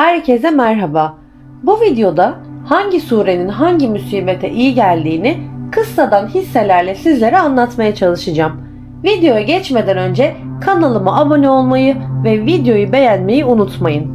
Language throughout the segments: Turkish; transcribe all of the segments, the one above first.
Herkese merhaba. Bu videoda hangi surenin hangi musibete iyi geldiğini kıssadan hisselerle sizlere anlatmaya çalışacağım. Videoya geçmeden önce kanalıma abone olmayı ve videoyu beğenmeyi unutmayın.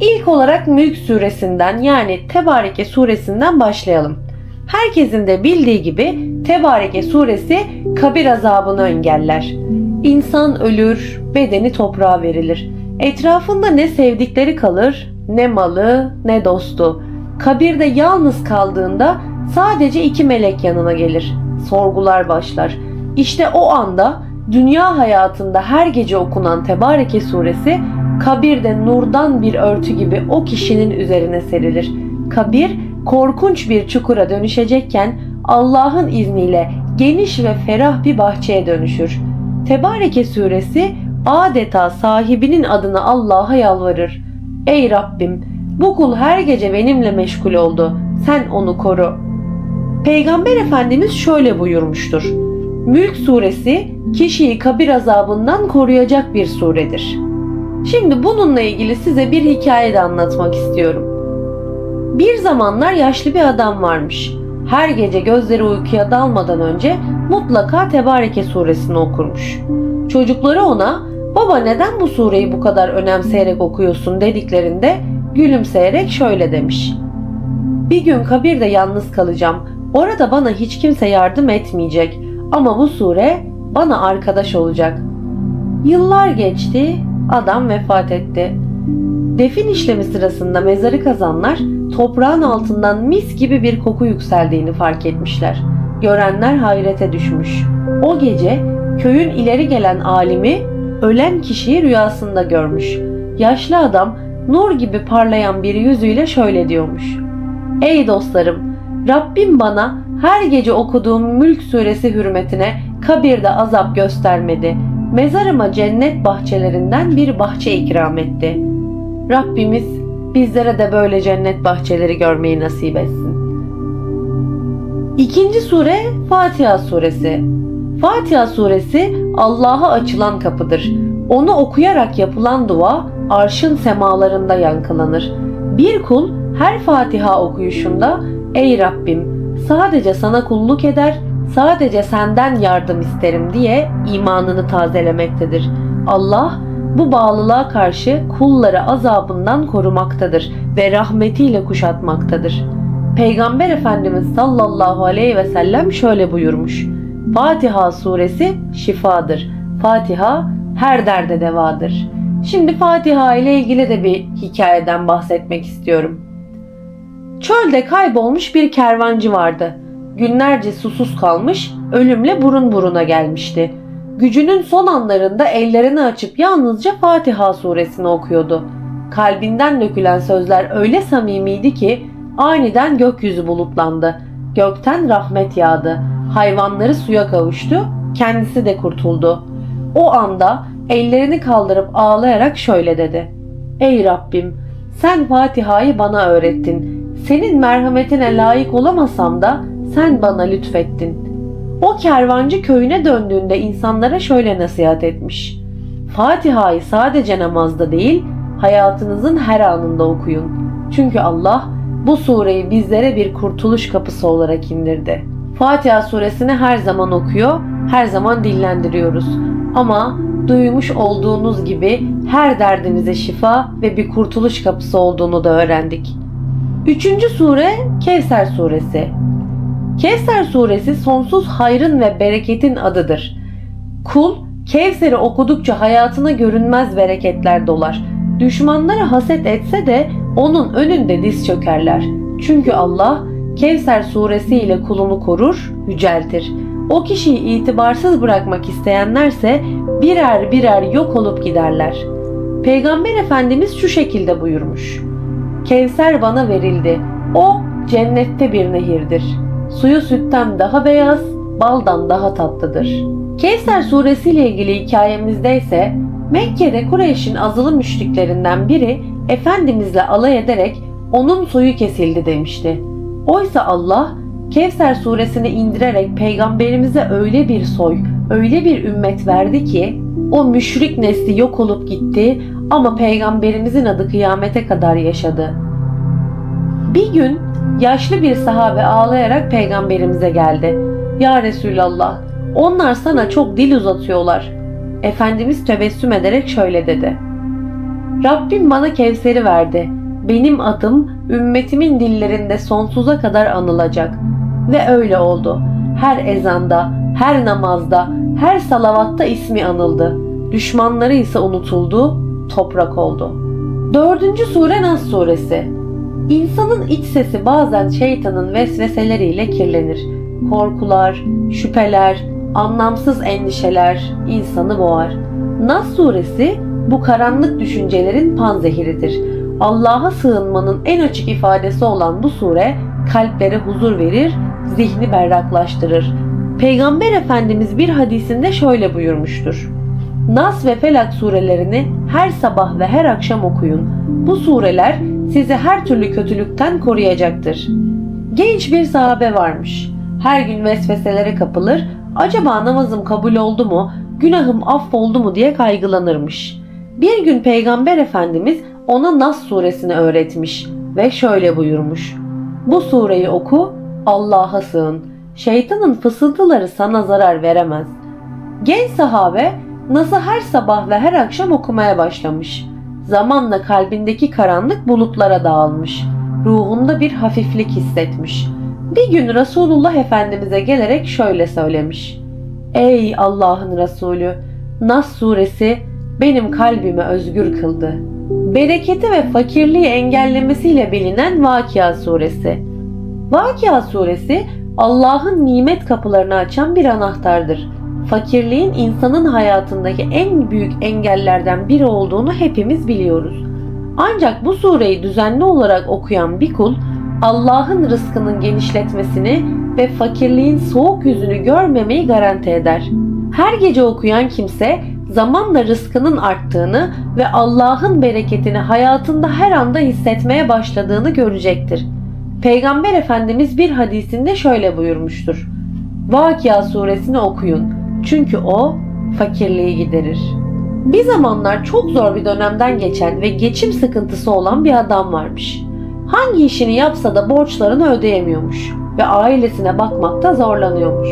İlk olarak Mülk suresinden yani Tebareke suresinden başlayalım. Herkesin de bildiği gibi Tebareke suresi kabir azabını engeller. İnsan ölür, bedeni toprağa verilir. Etrafında ne sevdikleri kalır, ne malı, ne dostu. Kabirde yalnız kaldığında sadece iki melek yanına gelir. Sorgular başlar. İşte o anda dünya hayatında her gece okunan Tebareke suresi kabirde nurdan bir örtü gibi o kişinin üzerine serilir. Kabir korkunç bir çukura dönüşecekken Allah'ın izniyle geniş ve ferah bir bahçeye dönüşür. Tebareke suresi adeta sahibinin adına Allah'a yalvarır. Ey Rabbim bu kul her gece benimle meşgul oldu. Sen onu koru. Peygamber Efendimiz şöyle buyurmuştur. Mülk suresi kişiyi kabir azabından koruyacak bir suredir. Şimdi bununla ilgili size bir hikaye de anlatmak istiyorum. Bir zamanlar yaşlı bir adam varmış. Her gece gözleri uykuya dalmadan önce mutlaka Tebareke suresini okurmuş. Çocukları ona baba neden bu sureyi bu kadar önemseyerek okuyorsun dediklerinde gülümseyerek şöyle demiş. Bir gün kabirde yalnız kalacağım. Orada bana hiç kimse yardım etmeyecek. Ama bu sure bana arkadaş olacak. Yıllar geçti, adam vefat etti. Defin işlemi sırasında mezarı kazanlar toprağın altından mis gibi bir koku yükseldiğini fark etmişler. Görenler hayrete düşmüş. O gece köyün ileri gelen alimi ölen kişiyi rüyasında görmüş. Yaşlı adam nur gibi parlayan bir yüzüyle şöyle diyormuş. Ey dostlarım, Rabbim bana her gece okuduğum Mülk suresi hürmetine kabirde azap göstermedi. Mezarıma cennet bahçelerinden bir bahçe ikram etti. Rabbimiz bizlere de böyle cennet bahçeleri görmeyi nasip etsin. İkinci sure Fatiha suresi. Fatiha suresi Allah'a açılan kapıdır. Onu okuyarak yapılan dua arşın semalarında yankılanır. Bir kul her Fatiha okuyuşunda Ey Rabbim sadece sana kulluk eder, sadece senden yardım isterim diye imanını tazelemektedir. Allah bu bağlılığa karşı kulları azabından korumaktadır ve rahmetiyle kuşatmaktadır. Peygamber Efendimiz sallallahu aleyhi ve sellem şöyle buyurmuş. Fatiha suresi şifadır. Fatiha her derde devadır. Şimdi Fatiha ile ilgili de bir hikayeden bahsetmek istiyorum. Çölde kaybolmuş bir kervancı vardı. Günlerce susuz kalmış, ölümle burun buruna gelmişti. Gücünün son anlarında ellerini açıp yalnızca Fatiha suresini okuyordu. Kalbinden dökülen sözler öyle samimiydi ki aniden gökyüzü bulutlandı. Gökten rahmet yağdı. Hayvanları suya kavuştu, kendisi de kurtuldu. O anda ellerini kaldırıp ağlayarak şöyle dedi. Ey Rabbim, sen Fatiha'yı bana öğrettin. Senin merhametine layık olamasam da sen bana lütfettin. O kervancı köyüne döndüğünde insanlara şöyle nasihat etmiş. Fatiha'yı sadece namazda değil, hayatınızın her anında okuyun. Çünkü Allah bu sureyi bizlere bir kurtuluş kapısı olarak indirdi. Fatiha suresini her zaman okuyor, her zaman dillendiriyoruz. Ama duymuş olduğunuz gibi her derdimize şifa ve bir kurtuluş kapısı olduğunu da öğrendik. Üçüncü sure Kevser suresi. Kevser suresi sonsuz hayrın ve bereketin adıdır. Kul Kevser'i okudukça hayatına görünmez bereketler dolar. Düşmanları haset etse de onun önünde diz çökerler. Çünkü Allah Kevser suresi ile kulunu korur, yüceltir. O kişiyi itibarsız bırakmak isteyenlerse birer birer yok olup giderler. Peygamber Efendimiz şu şekilde buyurmuş. Kevser bana verildi. O cennette bir nehirdir. Suyu sütten daha beyaz, baldan daha tatlıdır. Kevser suresi ile ilgili hikayemizde ise Mekke'de Kureyş'in azılı müşriklerinden biri Efendimizle alay ederek onun suyu kesildi demişti. Oysa Allah Kevser suresini indirerek peygamberimize öyle bir soy, öyle bir ümmet verdi ki O müşrik nesli yok olup gitti ama peygamberimizin adı kıyamete kadar yaşadı. Bir gün yaşlı bir sahabe ağlayarak peygamberimize geldi. Ya Resulallah, onlar sana çok dil uzatıyorlar. Efendimiz tebessüm ederek şöyle dedi. Rabbim bana Kevser'i verdi. Benim adım ümmetimin dillerinde sonsuza kadar anılacak. Ve öyle oldu. Her ezanda, her namazda, her salavatta ismi anıldı. Düşmanları ise unutuldu, toprak oldu. Dördüncü sure Nas suresi. İnsanın iç sesi bazen şeytanın vesveseleriyle kirlenir. Korkular, şüpheler, anlamsız endişeler insanı boğar. Nas suresi bu karanlık düşüncelerin panzehiridir. Allah'a sığınmanın en açık ifadesi olan bu sure kalplere huzur verir, zihni berraklaştırır. Peygamber Efendimiz bir hadisinde şöyle buyurmuştur. Nas ve Felak surelerini her sabah ve her akşam okuyun. Bu sureler sizi her türlü kötülükten koruyacaktır. Genç bir sahabe varmış. Her gün vesveselere kapılır, acaba namazım kabul oldu mu, günahım affoldu mu diye kaygılanırmış. Bir gün Peygamber Efendimiz ona Nas suresini öğretmiş ve şöyle buyurmuş. Bu sureyi oku, Allah'a sığın. Şeytanın fısıltıları sana zarar veremez. Genç sahabe Nas'ı her sabah ve her akşam okumaya başlamış. Zamanla kalbindeki karanlık bulutlara dağılmış. Ruhunda bir hafiflik hissetmiş. Bir gün Resulullah Efendimiz'e gelerek şöyle söylemiş. Ey Allah'ın Resulü! Nas suresi benim kalbimi özgür kıldı. Bereketi ve fakirliği engellemesiyle bilinen Vakia suresi. Vakia suresi Allah'ın nimet kapılarını açan bir anahtardır. Fakirliğin insanın hayatındaki en büyük engellerden biri olduğunu hepimiz biliyoruz. Ancak bu sureyi düzenli olarak okuyan bir kul Allah'ın rızkının genişletmesini ve fakirliğin soğuk yüzünü görmemeyi garanti eder. Her gece okuyan kimse zamanla rızkının arttığını ve Allah'ın bereketini hayatında her anda hissetmeye başladığını görecektir. Peygamber Efendimiz bir hadisinde şöyle buyurmuştur. Vakia suresini okuyun çünkü o fakirliği giderir. Bir zamanlar çok zor bir dönemden geçen ve geçim sıkıntısı olan bir adam varmış. Hangi işini yapsa da borçlarını ödeyemiyormuş ve ailesine bakmakta zorlanıyormuş.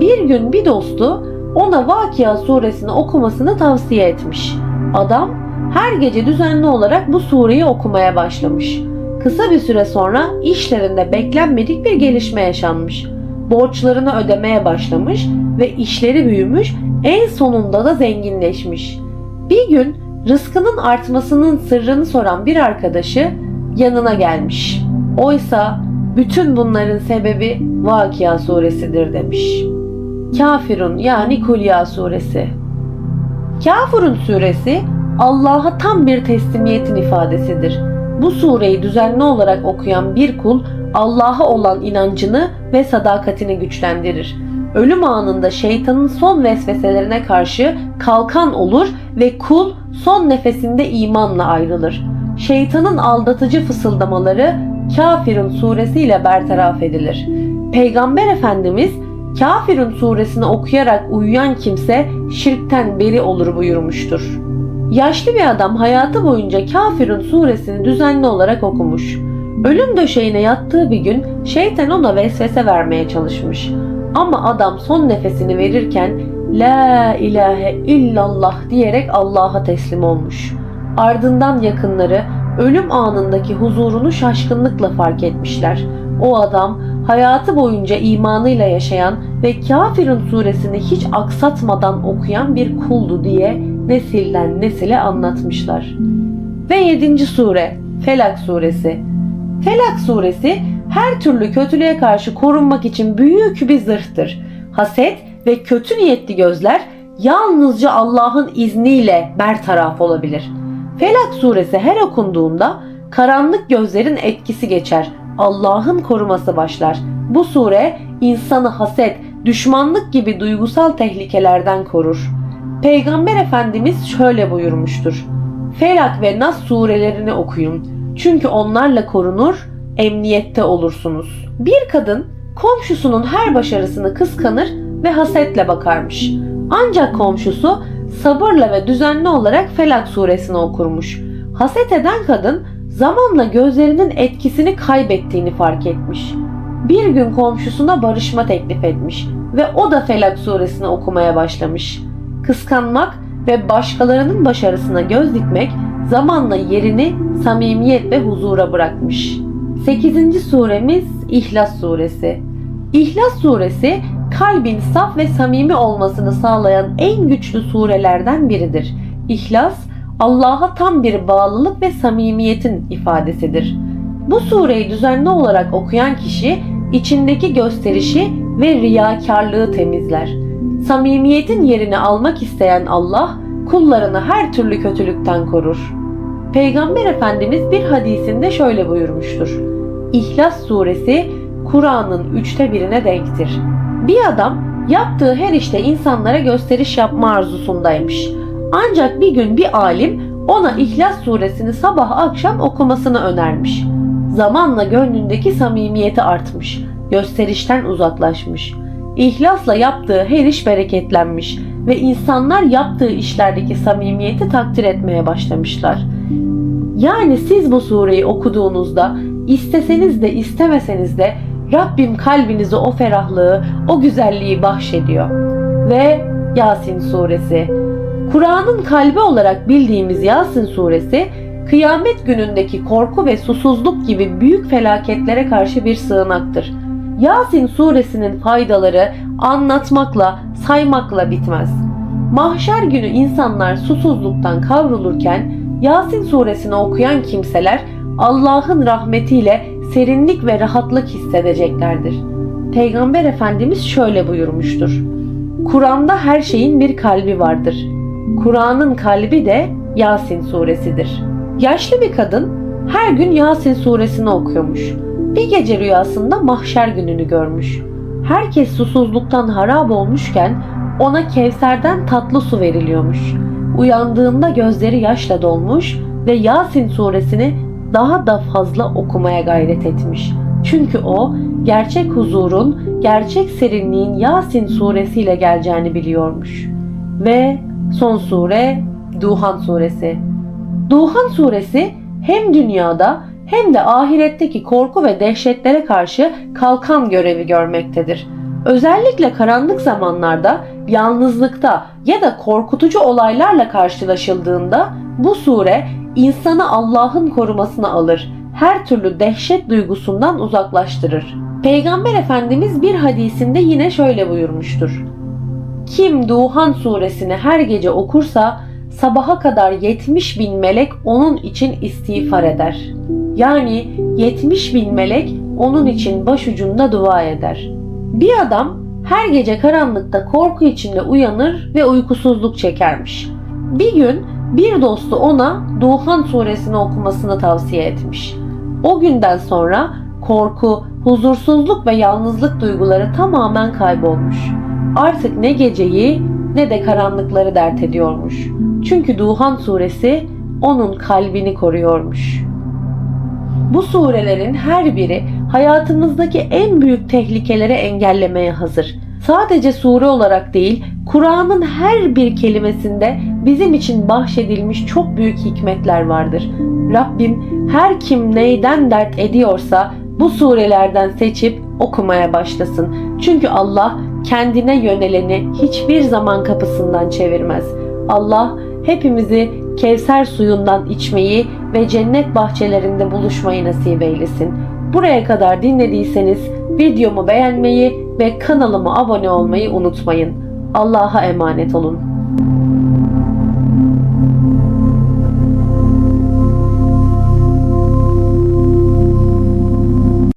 Bir gün bir dostu ona Vakia suresini okumasını tavsiye etmiş. Adam her gece düzenli olarak bu sureyi okumaya başlamış. Kısa bir süre sonra işlerinde beklenmedik bir gelişme yaşanmış. Borçlarını ödemeye başlamış ve işleri büyümüş, en sonunda da zenginleşmiş. Bir gün rızkının artmasının sırrını soran bir arkadaşı yanına gelmiş. Oysa bütün bunların sebebi Vakia suresidir demiş. Kafirun yani Kulya suresi. Kafirun suresi Allah'a tam bir teslimiyetin ifadesidir. Bu sureyi düzenli olarak okuyan bir kul Allah'a olan inancını ve sadakatini güçlendirir. Ölüm anında şeytanın son vesveselerine karşı kalkan olur ve kul son nefesinde imanla ayrılır. Şeytanın aldatıcı fısıldamaları Kafirun suresiyle bertaraf edilir. Peygamber Efendimiz Kafirun suresini okuyarak uyuyan kimse şirkten beri olur buyurmuştur. Yaşlı bir adam hayatı boyunca Kafirun suresini düzenli olarak okumuş. Ölüm döşeğine yattığı bir gün şeytan ona vesvese vermeye çalışmış. Ama adam son nefesini verirken La ilahe illallah diyerek Allah'a teslim olmuş. Ardından yakınları ölüm anındaki huzurunu şaşkınlıkla fark etmişler. O adam hayatı boyunca imanıyla yaşayan ve Kafirun suresini hiç aksatmadan okuyan bir kuldu diye nesilden nesile anlatmışlar. Ve 7. sure Felak suresi. Felak suresi her türlü kötülüğe karşı korunmak için büyük bir zırhtır. Haset ve kötü niyetli gözler yalnızca Allah'ın izniyle bertaraf olabilir. Felak suresi her okunduğunda karanlık gözlerin etkisi geçer. Allah'ın koruması başlar. Bu sure insanı haset, düşmanlık gibi duygusal tehlikelerden korur. Peygamber Efendimiz şöyle buyurmuştur. Felak ve Nas surelerini okuyun. Çünkü onlarla korunur, emniyette olursunuz. Bir kadın komşusunun her başarısını kıskanır ve hasetle bakarmış. Ancak komşusu sabırla ve düzenli olarak Felak suresini okurmuş. Haset eden kadın zamanla gözlerinin etkisini kaybettiğini fark etmiş. Bir gün komşusuna barışma teklif etmiş ve o da Felak suresini okumaya başlamış. Kıskanmak ve başkalarının başarısına göz dikmek zamanla yerini samimiyet ve huzura bırakmış. 8. suremiz İhlas suresi. İhlas suresi kalbin saf ve samimi olmasını sağlayan en güçlü surelerden biridir. İhlas Allah'a tam bir bağlılık ve samimiyetin ifadesidir. Bu sureyi düzenli olarak okuyan kişi içindeki gösterişi ve riyakarlığı temizler. Samimiyetin yerini almak isteyen Allah kullarını her türlü kötülükten korur. Peygamber Efendimiz bir hadisinde şöyle buyurmuştur. İhlas suresi Kur'an'ın üçte birine denktir. Bir adam yaptığı her işte insanlara gösteriş yapma arzusundaymış. Ancak bir gün bir alim ona İhlas suresini sabah akşam okumasını önermiş. Zamanla gönlündeki samimiyeti artmış, gösterişten uzaklaşmış. İhlasla yaptığı her iş bereketlenmiş ve insanlar yaptığı işlerdeki samimiyeti takdir etmeye başlamışlar. Yani siz bu sureyi okuduğunuzda isteseniz de istemeseniz de Rabbim kalbinize o ferahlığı, o güzelliği bahşediyor. Ve Yasin suresi. Kur'an'ın kalbi olarak bildiğimiz Yasin suresi, kıyamet günündeki korku ve susuzluk gibi büyük felaketlere karşı bir sığınaktır. Yasin suresinin faydaları anlatmakla, saymakla bitmez. Mahşer günü insanlar susuzluktan kavrulurken Yasin suresini okuyan kimseler Allah'ın rahmetiyle serinlik ve rahatlık hissedeceklerdir. Peygamber Efendimiz şöyle buyurmuştur. Kur'an'da her şeyin bir kalbi vardır. Kur'an'ın kalbi de Yasin suresidir. Yaşlı bir kadın her gün Yasin suresini okuyormuş. Bir gece rüyasında mahşer gününü görmüş. Herkes susuzluktan harap olmuşken ona Kevser'den tatlı su veriliyormuş. Uyandığında gözleri yaşla dolmuş ve Yasin suresini daha da fazla okumaya gayret etmiş. Çünkü o gerçek huzurun, gerçek serinliğin Yasin suresiyle geleceğini biliyormuş. Ve son sure Duhan suresi. Duhan suresi hem dünyada hem de ahiretteki korku ve dehşetlere karşı kalkan görevi görmektedir. Özellikle karanlık zamanlarda, yalnızlıkta ya da korkutucu olaylarla karşılaşıldığında bu sure insanı Allah'ın korumasına alır, her türlü dehşet duygusundan uzaklaştırır. Peygamber Efendimiz bir hadisinde yine şöyle buyurmuştur. Kim Duhan suresini her gece okursa sabaha kadar 70 bin melek onun için istiğfar eder. Yani 70 bin melek onun için başucunda dua eder. Bir adam her gece karanlıkta korku içinde uyanır ve uykusuzluk çekermiş. Bir gün bir dostu ona Duhan suresini okumasını tavsiye etmiş. O günden sonra korku, huzursuzluk ve yalnızlık duyguları tamamen kaybolmuş. Artık ne geceyi ne de karanlıkları dert ediyormuş. Çünkü Duhan suresi onun kalbini koruyormuş. Bu surelerin her biri hayatımızdaki en büyük tehlikeleri engellemeye hazır. Sadece sure olarak değil, Kur'an'ın her bir kelimesinde bizim için bahşedilmiş çok büyük hikmetler vardır. Rabbim her kim neyden dert ediyorsa bu surelerden seçip okumaya başlasın. Çünkü Allah kendine yöneleni hiçbir zaman kapısından çevirmez. Allah hepimizi Kevser suyundan içmeyi ve cennet bahçelerinde buluşmayı nasip eylesin. Buraya kadar dinlediyseniz videomu beğenmeyi ve kanalıma abone olmayı unutmayın. Allah'a emanet olun.